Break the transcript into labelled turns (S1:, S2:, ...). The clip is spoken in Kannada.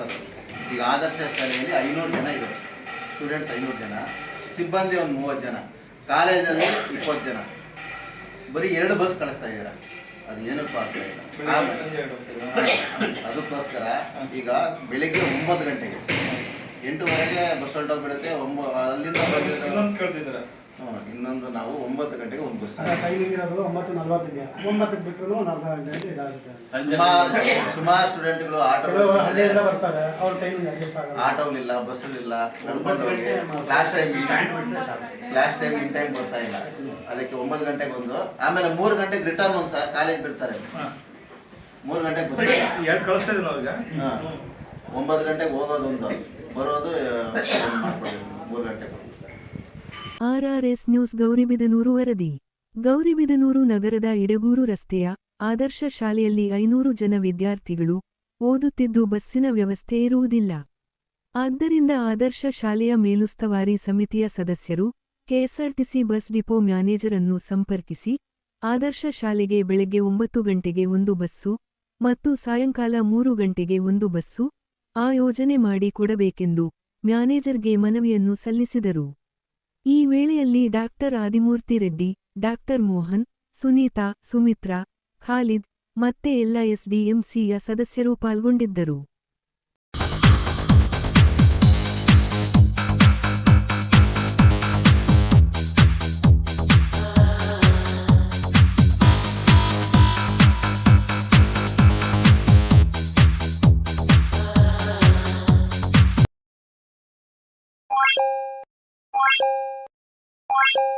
S1: ಟ್ರಾನ್ಸ್ಫರ್ ಈಗ ಆದರ್ಶ ಶಾಲೆಯಲ್ಲಿ ಐನೂರು ಜನ ಇದ್ದಾರೆ ಸ್ಟೂಡೆಂಟ್ಸ್ ಐನೂರು ಜನ. ಸಿಬ್ಬಂದಿ ಒಂದು ಮೂವತ್ತು ಜನ. ಕಾಲೇಜಲ್ಲಿ ಇಪ್ಪತ್ತು ಜನ. ಬರೀ ಎರಡು ಬಸ್ ಕಳಿಸ್ತಾ ಇದ್ದೀರಾ. ಅದು ಏನಕ್ಕೂ ಆಗ್ತಾ ಇಲ್ಲ. ಅದಕ್ಕೋಸ್ಕರ ಈಗ ಬೆಳಿಗ್ಗೆ ಒಂಬತ್ತು ಗಂಟೆಗೆ ಎಂಟೂವರೆಗೆ ಬಸ್ ಹೊರಟೋಗ್ಬಿಡುತ್ತೆ. ಒಂಬ ಅಲ್ಲಿಂದ
S2: ಇನ್ನೊಂದು
S1: ಇನ್ನೊಂದು ನಾವು ಒಂಬತ್ತು ಗಂಟೆಗೆ ಒಂದು ಬಸ್
S3: ಟೈಮಿಂಗ್ ಇರೋದು ಒಂಬತ್ತು ನಲ್ವತ್ತಿದೆ ಒಂಬತ್ತಕ್ಕೆ ಬಿಟ್ಟರು ಒಂದು ಅರ್ಧ ಗಂಟೆಯಲ್ಲಿ ಇದಾಗುತ್ತೆ.
S1: ಸುಮಾರು ಸುಮಾರು ಸ್ಟೂಡೆಂಟ್ಗಳು ಆಟೋ
S3: ಅಲ್ಲೇ ಹಳ್ಳಿಯಿಂದ ಬರ್ತಾರೆ. ಅವ್ರ ಟೈಮಿಂಗ್ ಅಡ್ಜಸ್ಟ್ ಆಗಲ್ಲ.
S1: ಆಟೋಲಿಲ್ಲ ಬಸ್ಸಲ್ಲಿಲ್ಲ class time class time in time ಬರ್ತಾ ಇಲ್ಲ. ಅದಕ್ಕೆ ಒಂಬತ್ತು ಗಂಟೆಗೆ ಒಂದು. ಆಮೇಲೆ ಮೂರು ಗಂಟೆಗೆ ರಿಟರ್ನ್ ಒಂದು ಸರ್ ಕಾಲೇಜ್ ಬಿಡ್ತಾರೆ. ಮೂರು ಗಂಟೆಗೆ ಬಸ್
S2: ಎರಡು ಕಳಿಸ್ತಾ ಇದೀವಿ ನಾವೀಗ?
S1: ಹಾ. ಒಂಬತ್ತು ಗಂಟೆಗೆ ಹೋಗೋದೊಂದು. ಬರೋದು ಮೂರು ಗಂಟೆಗೆ.
S4: ಆರ್ಆರ್ಎಸ್ ನ್ಯೂಸ್ ಗೌರಿಬಿದನೂರು ವರದಿ. ಗೌರಿಬಿದನೂರು ನಗರದ ಇಡಗೂರು ರಸ್ತೆಯ ಆದರ್ಶ ಶಾಲೆಯಲ್ಲಿ ಐನೂರು ಜನ ವಿದ್ಯಾರ್ಥಿಗಳು ಓದುತ್ತಿದ್ದು ಬಸ್ಸಿನ ವ್ಯವಸ್ಥೆ ಇರುವುದಿಲ್ಲ. ಆದ್ದರಿಂದ ಆದರ್ಶ ಶಾಲೆಯ ಮೇಲುಸ್ತವಾರಿ ಸಮಿತಿಯ ಸದಸ್ಯರು, ಕೆಎಸ್ಆರ್ಟಿಸಿ ಬಸ್ ಡಿಪೋ ಮ್ಯಾನೇಜರ್ ಅನ್ನು ಸಂಪರ್ಕಿಸಿ, ಆದರ್ಶ ಶಾಲೆಗೆ ಬೆಳಗ್ಗೆ ಒಂಬತ್ತು ಗಂಟೆಗೆ ಒಂದು ಬಸ್ಸು ಮತ್ತು ಸಾಯಂಕಾಲ ಮೂರು ಗಂಟೆಗೆ ಒಂದು ಬಸ್ಸು ಆ ಯೋಜನೆ ಮಾಡಿ ಕೊಡಬೇಕೆಂದು ಮ್ಯಾನೇಜರ್ಗೆ ಮನವಿಯನ್ನು ಸಲ್ಲಿಸಿದರು. ಈ ವೇಳೆಯಲ್ಲಿ ಡಾಕ್ಟರ್ ಆದಿಮೂರ್ತಿ ರೆಡ್ಡಿ, ಡಾಕ್ಟರ್ ಮೋಹನ್, ಸುನೀತಾ, ಸುಮಿತ್ರಾ, ಖಾಲಿದ್ ಮತ್ತೆ ಎಲ್ಲ ಎಸ್ಡಿಎಂಸಿಯ ಸದಸ್ಯರು ಪಾಲ್ಗೊಂಡಿದ್ದರು. you